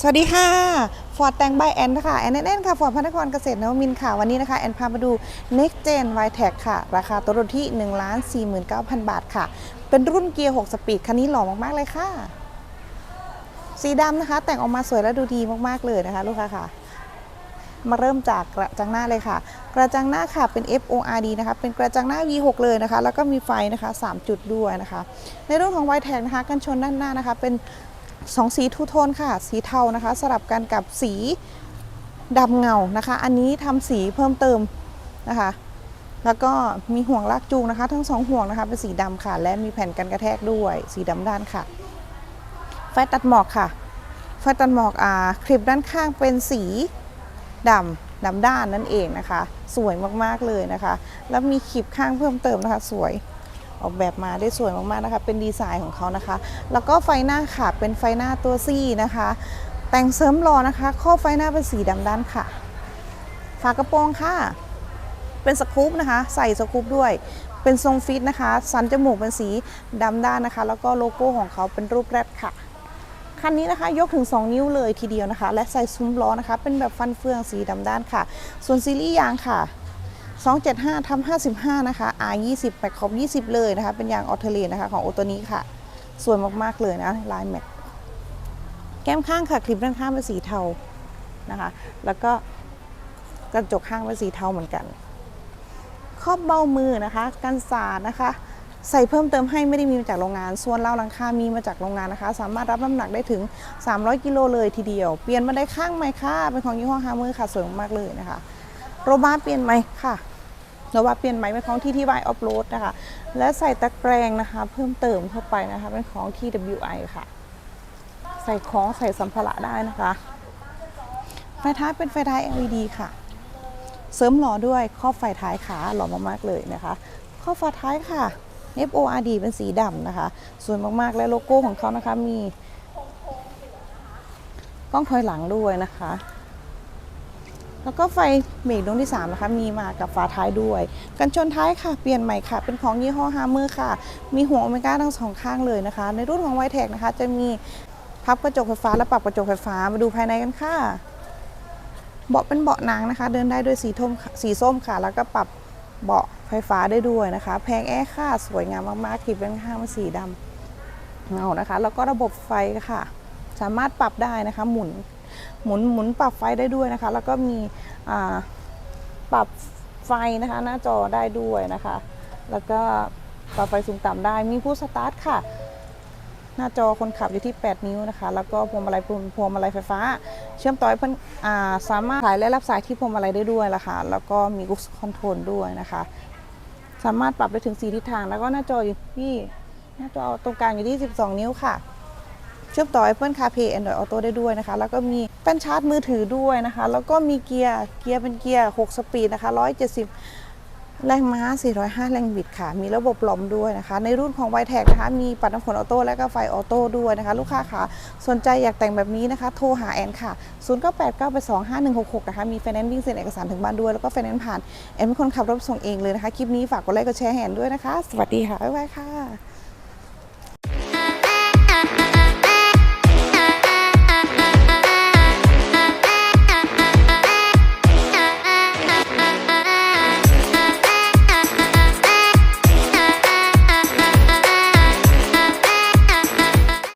สวัสดีค่ะฟอร์ดแตงใบแอนค่ะแอนแอนค่ะฟอร์ดพระนครเกษตรนวมินทร์ค่ะ วันนี้นะคะ แอนพามาดู Next Gen y t e c ค่ะ ราคาตัวรถที่ 1 4 9 0 0 0 บาทค่ะ เป็นรุ่นเกียร์ 6 สปีด คันนี้หล่อมาก ๆ เลยค่ะ สีดำนะคะ แต่งออกมาสวยและดูดีมาก ๆ เลยนะคะ ลูกค้าค่ะ มาเริ่มจากกระจังหน้าเลยค่ะ กระจังหน้าค่ะเป็น FORD นะคะ เป็นกระจังหน้า V6 เลยนะคะ แล้วก็มีไฟนะคะ 3 จุดด้วยนะคะ ในเรื่องของ y t e c นะคะ กันชนด้านหน้านะคะ เป็น สองสีทูโทนค่ะ สีเทานะคะ สลับกันกับสีดำเงานะคะ อันนี้ทำสีเพิ่มเติมนะคะ แล้วก็มีห่วงลากจูงนะคะ ทั้งสองห่วงนะคะเป็นสีดำค่ะ และมีแผ่นกันกระแทกด้วย สีดำด้านค่ะ ไฟตัดหมอกค่ะ ไฟตัดหมอกอ่าคลิปด้านข้างเป็นสีดำดำด้านนั่นเองนะคะ สวยมากๆเลยนะคะ แล้วมีคลิปข้างเพิ่มเติมนะคะ สวย ออกแบบมาได้สวยมากๆนะคะ เป็นดีไซน์ของเขานะคะ แล้วก็ไฟหน้าค่ะเป็นไฟหน้าตัวซี่นะคะ แต่งเสริมรอนะคะ ข้อไฟหน้าเป็นสีดำด้านค่ะ ฝากระโปรงค่ะ เป็นสกู๊ปนะคะ ใส่สกู๊ปด้วย เป็นทรงฟิตนะคะ สันจมูกเป็นสีดำด้านนะคะ แล้วก็โลโก้ของเขาเป็นรูปแรดค่ะคันนี้นะคะยกถึง 2 นิ้วเลยทีเดียวนะคะ และใส่ซุ้มล้อนะคะ เป็นแบบฟันเฟืองสีดำด้านค่ะ ส่วนซีรีส์ยางค่ะ 275ทำ55 นะคะ R20 แม็กคอม20 เลยนะคะ เป็นยางออเทเลนะคะ ของโอตัวนี้ค่ะ สวยมาก ๆ เลยนะ ลายแม็ก แก้มข้างค่ะ คลิปด้านข้างเป็นสีเทา นะคะ แล้วก็กระจกข้างเป็นสีเทาเหมือนกัน ครอบเบ้ามือนะคะ กันสาดนะคะ ใส่เพิ่มเติมให้ไม่ได้มีมาจากโรงงาน ส่วนเล่าหลังคา มีมาจากโรงงานนะคะ สามารถรับน้ำหนักได้ถึง 300 กิโลเลยทีเดียว เปลี่ยนมาได้ข้างไหมค่ะ เป็นของยี่ห้อฮาร์เมอร์ค่ะ สวยมากๆเลยนะคะโรบ้าเปลี่ยนไหมค่ะ โรบาเปลี่ยนไหมเป็นของที่ที่วายออฟโรดนะคะ และใส่ตะแกรงนะคะ เพิ่มเติมเข้าไปนะคะ เป็นของ TWI ค่ะ ใส่ของใส่สัมภาระได้นะคะ ไฟท้ายเป็นไฟท้าย LED ค่ะ เสริมหล่อด้วยครอบไฟท้ายขาหล่อมากๆเลยนะคะครอบไฟท้ายค่ะ FORD เป็นสีดำนะคะ สวยมากๆและโลโก้ของเขานะคะมีกล้องถอยหลังด้วยนะคะ แล้วก็ไฟเบรกดวงที่3นะคะมีมากับฝาท้ายด้วย กันชนท้ายค่ะเปลี่ยนใหม่ค่ะ เป็นของยี่ห้อฮาร์เมอร์ค่ะ มีหัวโอเมก้าทั้งสองข้างเลยนะคะ ในรุ่นของไวแท็กนะคะจะมีพับกระจกไฟฟ้าและปรับกระจกไฟฟ้ามาดูภายในกันค่ะเบาะเป็นเบาะหนังนะคะ เดินได้ด้วยสีทมสีส้มค่ะ แล้วก็ปรับเบาะไฟฟ้าได้ด้วยนะคะ แพงแอร์ค่ะ สวยงามมากๆคลิปด้านข้างเป็นสีดำเงานะคะ แล้วก็ระบบไฟค่ะ สามารถปรับได้นะคะ หมุน หมุนหมุนปรับไฟได้ด้วยนะคะ แล้วก็มีปรับไฟนะคะ หน้าจอได้ด้วยนะคะ แล้วก็ปรับไฟสูงต่ำได้มีผู้สตาร์ทค่ะ หน้าจอคนขับอยู่ที่ 8 นิ้วนะคะ แล้วก็พวงมาลัยพวงมาลัยไฟฟ้า เชื่อมต่อให้เพิ่นอ่าสามารถถ่ายและรับสายที่พวงมาลัยได้ด้วยละค่ะแล้วก็มีกุ๊กคอนโทรลด้วยนะคะ สามารถปรับได้ถึง 4 ทิศทาง แล้วก็หน้าจออยู่ที่หน้าจอตรงกลางอยู่ที่ 12 นิ้วค่ะ เชื่อมต่อ Apple CarPlay Android Auto ได้ด้วยนะคะ แล้วก็มีแป้นชาร์จมือถือด้วยนะคะ แล้วก็มีเกียร์เกียร์เป็นเกียร์ 6 สปีดนะคะ 170 แรงม้า 405 แรงบิดค่ะ มีระบบหลอมด้วยนะคะ ในรุ่นของ y t e c นะคะ มีปัดน้ำฝนออโต้และก็ไฟออโต้ด้วยนะคะ ลูกค้าค่ะสนใจอยากแต่งแบบนี้นะคะ โทรหาแอนค่ะ 0989825166 นะคะ มีไฟแนนซ์วิ่งเซ็นเอกสารถึงบ้านด้วย แล้วก็ไฟแนนซ์ผ่านแอนเป็นคนขับรถส่งเองเลยนะคะ คลิปนี้ฝากกดไลค์กดแชร์ให้แอนด้วยนะคะ สวัสดีค่ะ บ๊ายบายค่ะ